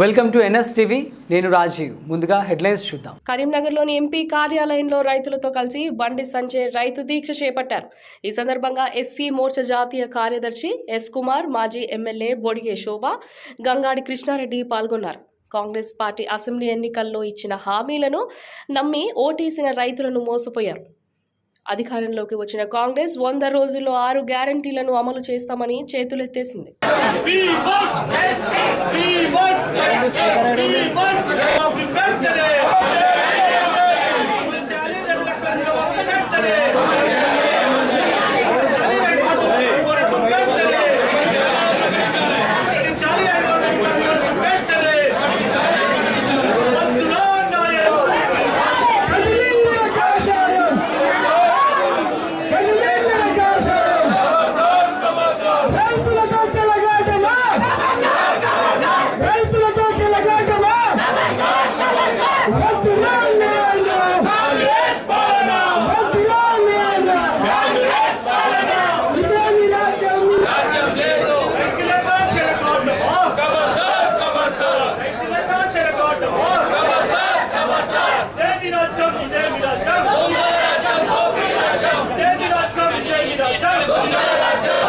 Welcome to NS TV నేను రాజీవ్. ముందుగా headlines చూద్దాం. కరీంనగర్లోని ఎంపీ కార్యాలయంలో రైతులతో కలిసి బండి సంజయ్ రైతు దీక్ష చేపట్టారు. ఈ సందర్భంగా ఎస్సీ మోర్చా జాతీయ కార్యదర్శి ఎస్ కుమార్ మాజీ ఎమ్మెల్యే బొడిగే శోభ గంగాడి కృష్ణారెడ్డి పాల్గొన్నారు. కాంగ్రెస్ పార్టీ అసెంబ్లీ ఎన్నికల్లో ఇచ్చిన హామీలను నమ్మి ఓటేసిన రైతులను మోసపోయారు. అధికారంలోకి వచ్చిన కాంగ్రెస్ వంద రోజుల్లో ఆరు గ్యారంటీలను అమలు చేస్తామని చేతులెత్తేసింది We want justice. We want justice. We want we want today. చాలి రెండు లక్షల రూపాయలు వెంటనే. చాలి ఐదు వందల రూపాయలు వెంటనే. చాలి ఐదు వందల రూపాయలు వెంటనే. వద్దురా నాయనా. కదిలిందిన కాషాయం కదిలిందిన కాషాయం రైతులతో చెలగాటమా రైతులతో చెలగాటమా వద్దురా నాయన వద్దురా నాయన ఇదే మీ రాజ్యం రైతులతో చెలగాటమా? రైతులతో చెలగాటమా? ఇదే మీ రాజ్యం, ఇదే మీ రాజ్యం. ఇదే మీ రాజ్యం, ఇదే మీ రాజ్యం.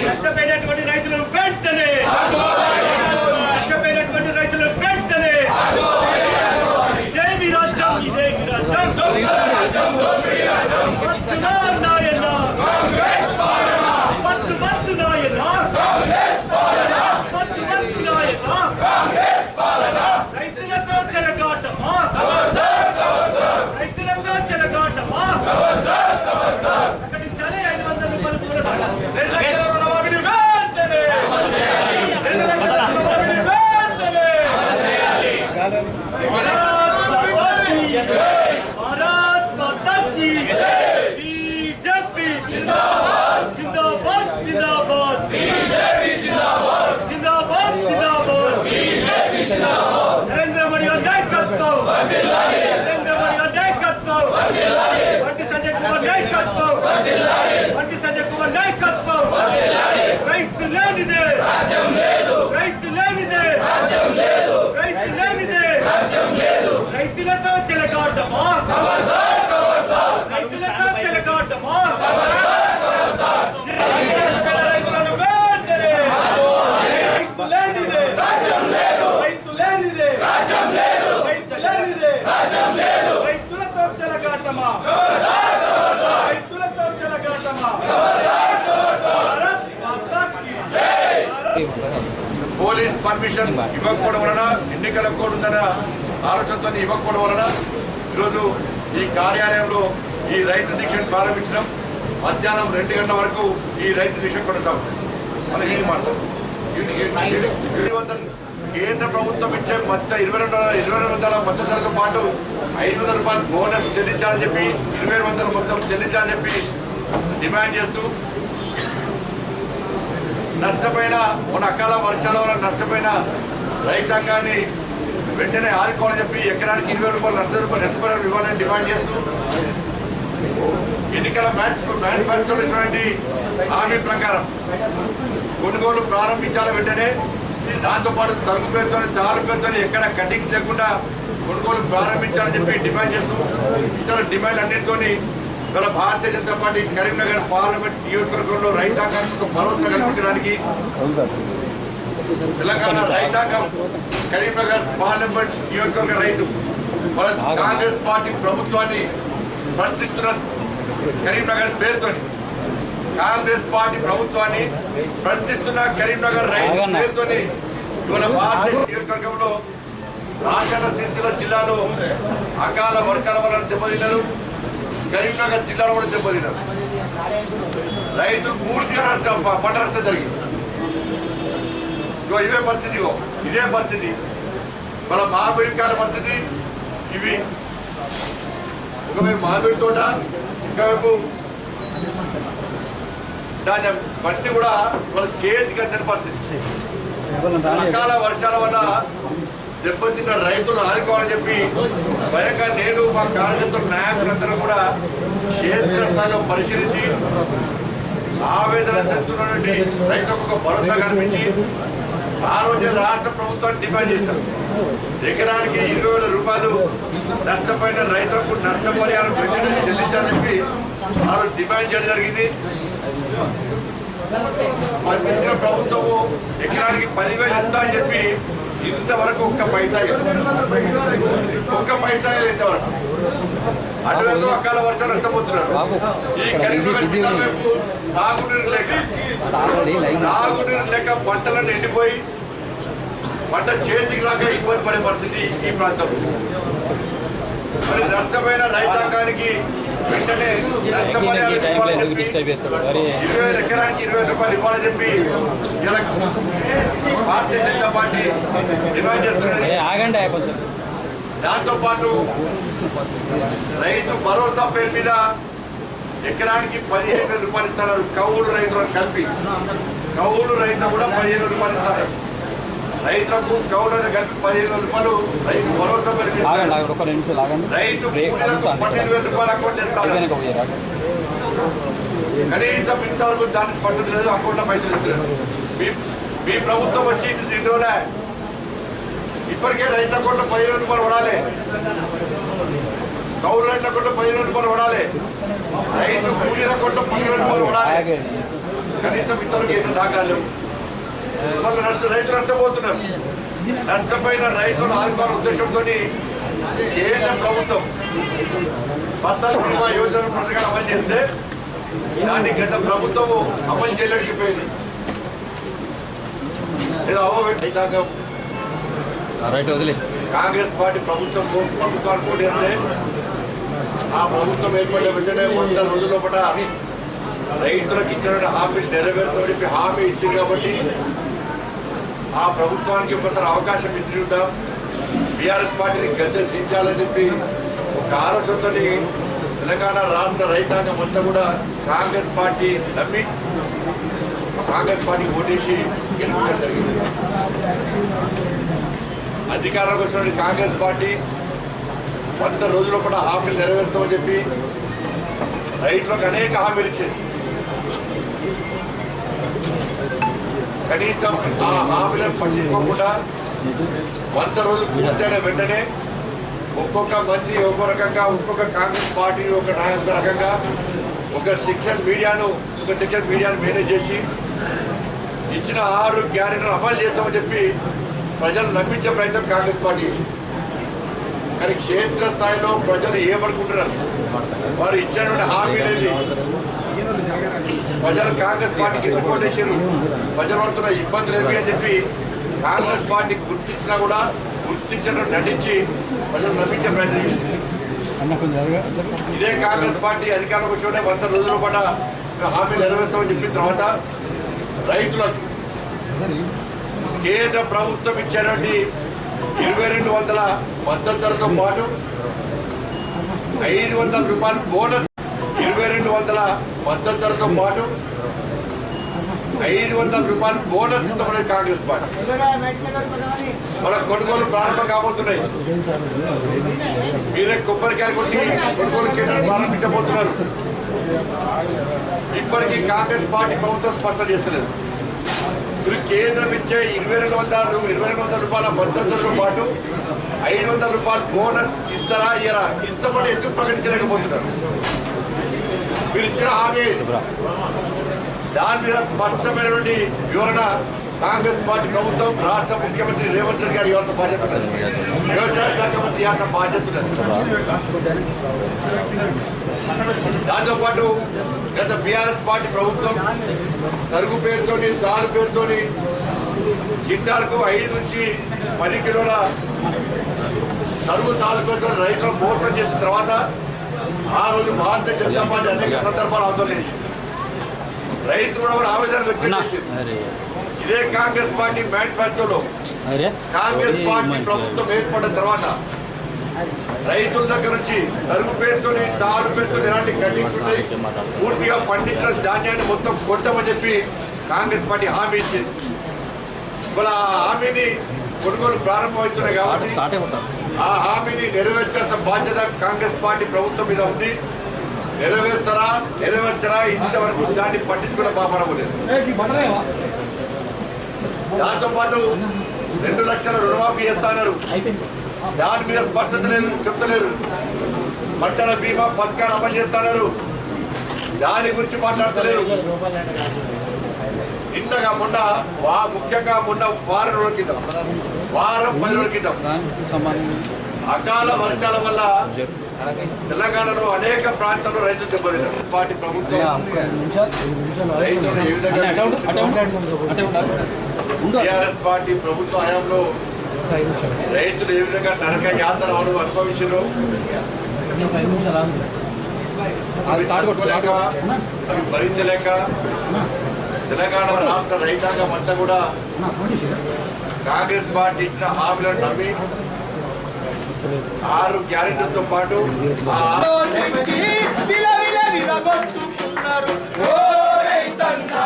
నష్టపోయినటువంటి రైతులను వెంటనే నష్టపోయినటువంటి రైతులను వెంటనే ఇదే మీ రాజ్యం ఇదే మీ రాజ్యం వద్దురా నాయన వద్దు వద్దు నాయన వద్దు వద్దు నాయన రైతులతో చెలగాటమా రైతులతో చెలగాటమా ప్రకటించాలి ఐదు వందల రూపాయలు కూడా రెండు లక్షల రుణమాఫీని వెంటనే రెండు లక్షల రుణమాఫీని వెంటనే భారత్ మాతా కీ బీజేపీ జిందాబాద్ జిందాబాద్ జిందాబాద్ బీజేపీ జిందాబాద్ జిందాబాద్ జిందాబాద్ బీజేపీ జిందాబాద్ నరేంద్ర మోడీ గారి నాయకత్వం వర్ధిల్లాలి నరేంద్ర మోడీ గారి నాయకత్వం వర్ధిల్లాలి బండి సంజయ్ కుమార్ నాయకత్వం వర్ధిల్లాలి బండి సంజయ్ కుమార్ నాయకత్వం. రైతు లేనిదే. రాజ్యం లేదు రైతు లేనిదే. రాజ్యం లేదు రైతు లేనిదే. రాజ్యం లేదు రైతులతో చెలగాటమా రైతులతో చెలగాటమా రైతులను వెంటనే రైతు లేనిదే రాజ్యం లేదు రైతు లేనిదే రాజ్యం లేదు రైతు లేనిదే రాజ్యం లేదు రైతులతో చెలగాటమా రైతులతో చెలగాటమా భారత్ మాతా కీ పోలీస్ పర్మిషన్ ఇవ్వకపోవడం వలన ఎన్నికల కోడ్ ఉందన్న ఆలోచనతో ఇవ్వకపోవడం వలన ఈరోజు ఈ కార్యాలయంలో ఈ రైతు దీక్షను ప్రారంభించడం మధ్యాహ్నం రెండు గంటల వరకు ఈ రైతు దీక్ష కొనసాగుతుంది. మనం ఏం కేంద్ర ప్రభుత్వం ఇచ్చే మొత్తం ఇరవై రెండు ఇరవై రెండు వందల మద్దతు ధరతో పాటు ఐదు వందల రూపాయలు బోనస్ చెల్లించాలని చెప్పి ఇరవై వందల మొత్తం చెల్లించాలని చెప్పి డిమాండ్ చేస్తూ నష్టపోయిన మన అకాల వర్షాల వల్ల నష్టపోయిన రైతాంగాన్ని వెంటనే ఆదుకోవాలని చెప్పి ఎకరానికి ఇరవై రూపాయలు లక్ష రూపాయలు నష్టపరిహారం ఇవ్వాలని డిమాండ్ చేస్తూ ఎన్నికల మ్యాచ్ మేనిఫెస్టోలో ఇచ్చినటువంటి హామీ ప్రకారం కొనుగోలు ప్రారంభించాలి వెంటనే. దాంతోపాటు తలుపు పేరుతో దారు పేరుతో ఎక్కడ కటింగ్స్ లేకుండా కొనుగోలు ప్రారంభించాలని చెప్పి డిమాండ్ చేస్తూ ఇతర డిమాండ్ అన్నింటితోని ఇవాళ భారతీయ జనతా పార్టీ కరీంనగర్ పార్లమెంట్ నియోజకవర్గంలో రైతాంగానికి ఒక భరోసా కల్పించడానికి తెలంగాణ రైతాంగం కరీంనగర్ పార్లమెంట్ నియోజకవర్గ రైతు కాంగ్రెస్ పార్టీ ప్రభుత్వాన్ని ప్రశ్నిస్తున్న కరీంనగర్ పేరుతోని కాంగ్రెస్ పార్టీ ప్రభుత్వాన్ని ప్రశ్నిస్తున్న కరీంనగర్ రైతు పేరుతోని ఇవాళ భారతీయ నియోజకవర్గంలో రాజన్న సిరిసిల్ల జిల్లాలో అకాల వర్షాల వల్ల దెబ్బతిన్నారు. కరీంనగర్ జిల్లాలో కూడా దెబ్బతిన్నారు. రైతులు పూర్తిగా నష్టం పంట నష్టం జరిగింది. ఇగో ఇదే పరిస్థితి ఇగో ఇదే పరిస్థితి. మన మహాబలికాల పరిస్థితి ఇవి ఒకవైపు మామిడి తోట ఇంకోవైపు దాని బట్టి కూడా వాళ్ళ చేతికి అందని పరిస్థితి. అకాల వర్షాల వల్ల దెబ్బతిన్న రైతులు ఆదుకోవాలని చెప్పి స్వయంగా నేను మా కార్యకర్తలు నాయకులందరూ కూడా క్షేత్రస్థాయిలో పరిశీలించి ఆవేదన చెందుతున్నటువంటి రైతులకు ఒక భరోసా కల్పించి ఆ రోజు రాష్ట్ర ప్రభుత్వాన్ని డిమాండ్ చేస్తాం ఎకరానికి ఇరవై వేల రూపాయలు నష్టపోయిన రైతులకు నష్టపరిహారం వెంటనే చెల్లించాలని చెప్పి ఆ రోజు డిమాండ్ చేయడం జరిగింది. స్పందించిన ప్రభుత్వము ఎకరానికి పదివేలు ఇస్తా అని చెప్పి ఇంతవరకు ఒక్క పైసా. ఒక్క పైసా ఇంతవరకు. అటువైపు అకాల వర్షాలు నష్టపోతున్నారు. ఈ సాగునీరు లేక సాగునీరు లేక పంటలను ఎండిపోయి పంట చేతికి రాక ఇబ్బంది పడే పరిస్థితి ఈ ప్రాంతంలో. మరి నష్టమైన రైతాంగానికి వెంటనే ఇరవై వేల ఎకరానికి ఇరవై రూపాయలు ఇవ్వాలని చెప్పి ఇలా భారతీయ జనతా పార్టీ డిమాండ్ చేస్తున్నది. ఆగండి కొంచెం దాంతో పాటు రైతు భరోసా పేరు మీద ఎకరానికి పదిహేను వేల రూపాయలు ఇస్తున్నారు కౌలు రైతులను కలిపి. కౌలు రైతు కూడా పదిహేను రూపాయలు ఇస్తారు. రైతులకు కౌలు కలిపి పదిహేను రూపాయలు రైతు భరోసా ఇస్తారు. రైతు పన్నెండు వేల రూపాయలు అకౌంట్ ఇస్తారు పోయారు కనీసం ఇంతవరకు దానికి స్పష్టత లేదు అకౌంట్లో పైసలు ఇస్తున్నారు మీ ప్రభుత్వం వచ్చి రెండు రోజులే. ఇప్పటికే రైతుల అకౌంట్లో పదిహేను రూపాయలు పడాలి. కౌలు రైతుల అకౌంట్లో పదిహేను రూపాయలు పడాలి. రైతు కూలీల అకౌంట్లో పదిహేను రూపాయలు పడాలి. కనీసం ఇంతవరకు వేసిన దాఖలు లేవు. వాళ్ళు నష్ట రైతు నష్టపోతున్నారు. నష్టపోయిన రైతులు ఆదుకోవాల ఉద్దేశంతో కేంద్ర ప్రభుత్వం ఫసల్ బీమా యోజన పథకాలు అమలు చేస్తే దాన్ని గత ప్రభుత్వము అమలు చేయలేకపోయింది కాంగ్రెస్ పార్టీ ప్రభుత్వం ప్రభుత్వాన్ని కోటేస్తే ఆ ప్రభుత్వం ఏర్పడిన వెంటనే వంద రోజుల లోపల రైతులకు ఇచ్చిన హామీలు నెరవేరుతామని చెప్పి హామీ ఇచ్చింది కాబట్టి ఆ ప్రభుత్వానికి కొంత అవకాశం ఇచ్చిద్దాం. బీఆర్ఎస్ పార్టీని గద్దె దించాలని చెప్పి ఒక ఆలోచనతో తెలంగాణ రాష్ట్ర రైతాంగం అంతా కూడా కాంగ్రెస్ పార్టీ నమ్మి కాంగ్రెస్ పార్టీ ఓటేసి గెలిపించడం జరిగింది. అధికారంలోకి వచ్చిన కాంగ్రెస్ పార్టీ వంద రోజుల కూడా హామీలు నెరవేరుతామని చెప్పి రైతులకు అనేక హామీలు ఇచ్చేది. కనీసం ఆ హామీలను పట్టించుకోకుండా వంద రోజులు పూర్తయిన వెంటనే ఒక్కొక్క మంత్రి ఒక్కో రకంగా ఒక్కొక్క కాంగ్రెస్ పార్టీ ఒక నాయక రకంగా ఒక సెక్షన్ మీడియాను ఒక సెక్షన్ మీడియాను మేనేజ్ చేసి ఇచ్చిన ఆరు గ్యారెంటీలు అమలు చేస్తామని చెప్పి ప్రజలు నమ్మించే ప్రయత్నం కాంగ్రెస్ పార్టీ చేసింది. కానీ క్షేత్ర స్థాయిలో ప్రజలు ఏమనుకుంటున్నారు? వారు ఇచ్చినటువంటి హామీలు ప్రజలు కాంగ్రెస్ పార్టీకి ఎందుకు ఓటేసారు ప్రజలు పడుతున్న ఇబ్బందులు ఏవి అని చెప్పి కాంగ్రెస్ పార్టీ గుర్తించినా కూడా గుర్తించడం నటించి ప్రజలు నమ్మించే ప్రయత్నం చేసింది. ఇదే కాంగ్రెస్ పార్టీ అధికారంలోకి వచ్చిన వంద రోజుల పాటు హామీలు నెరవేర్స్తామని చెప్పిన తర్వాత రైతులకు కేంద్ర ప్రభుత్వం ఇచ్చేటువంటి ఇరవై రెండు వందల మద్దతు ధరతో పాటు ఐదు వందల రూపాయలు బోనస్ రెండు వందల మద్దతులతో పాటు ఐదు వందల రూపాయలు బోనస్ ఇస్తామని కాంగ్రెస్ పార్టీ. మన కొనుగోలు ప్రారంభం కాబోతున్నాయి. మీరే కొబ్బరికాయ కొట్టి కొనుగోలు కేంద్రం ప్రారంభించబోతున్నారు. ఇప్పటికీ కాంగ్రెస్ పార్టీ ప్రభుత్వం స్పష్టం చేస్తలేదు. మీరు కేంద్రం ఇచ్చే ఇరవై రెండు వందల ఇరవై రెండు వందల రూపాయల మద్దతుతో పాటు ఐదు వందల రూపాయలు బోనస్ ఇస్తారా ఇయరా ఇస్తామని ఎందుకు ప్రకటించలేకపోతున్నారు? మీరు ఇచ్చిన హామీ. దాని మీద స్పష్టమైనటువంటి వివరణ కాంగ్రెస్ పార్టీ ప్రభుత్వం రాష్ట్ర ముఖ్యమంత్రి రేవంత్ రెడ్డి గారు ఇవ్వాల్సిన బాధ్యత ఉన్నది. వ్యవసాయ శాఖ మంత్రి ఇవ్వాల్సిన బాధ్యత ఉన్నది. దాంతోపాటు గత బీఆర్ఎస్ పార్టీ ప్రభుత్వం తరుగు పేరుతోని తాను పేరుతోని కింటాలకు ఐదు నుంచి పది కిలోల తరుగు తాడు రైతులు రైతులను మోసం చేసిన తర్వాత ఆ రోజు భారతీయ జనతా పార్టీ అనేక సందర్భాలు ఆందోళన చేసింది. రైతులు కూడా ఆవేదన వ్యక్తం చేసింది. ఇదే కాంగ్రెస్ పార్టీ మేనిఫెస్టోలో కాంగ్రెస్ పార్టీ ప్రభుత్వం ఏర్పడిన తర్వాత రైతుల దగ్గర నుంచి తరుగు పేరుతో తాడు పేరుతో ఎలాంటి ఉన్నాయి పూర్తిగా పండించిన ధాన్యాన్ని మొత్తం కొట్టమని చెప్పి కాంగ్రెస్ పార్టీ హామీ ఇచ్చింది. ఇవాళ ఆ హామీని కొనుగోలు ప్రారంభమవుతున్నాయి కాబట్టి ఆ హామీని నెరవేర్చాల్సిన బాధ్యత కాంగ్రెస్ పార్టీ ప్రభుత్వం మీద ఉంది. నెరవేర్స్తారా? నెరవేర్చరా? ఇంతవరకు దాన్ని పట్టించుకున్న పాపడం లేదు. దాంతో పాటు రెండు లక్షల రుణమాఫీ చేస్తాన్నారు దాని మీద స్పష్టత లేదు చెప్తలేరు. పంటల బీమా పథకాలు అమలు చేస్తున్నారు దాని గురించి మాట్లాడతలేరు. నిన్నగా మొన్న వా ముఖ్యంగా మొన్న వారం రోజుల కింద వారం పది రోజుల క్రితం అకాల వర్షాల వల్ల తెలంగాణలో అనేక ప్రాంతాల్లో రైతులు దెబ్బతిన్నారు. పార్టీ ప్రభుత్వం రైతులు ఏ విధంగా. టీఆర్ఎస్ పార్టీ ప్రభుత్వ హయాంలో రైతులు ఏ విధంగా నరక యాత్ర అనుభవించారు. అవి భరించలేక తెలంగాణ రాష్ట్ర రైతాంగం అంతా కూడా కాంగ్రెస్ పార్టీ ఇచ్చిన హామీలను నమ్మి ఆరు గ్యారెంటీలతో పాటు ఆ ఆరు ఓ రైతన్నా!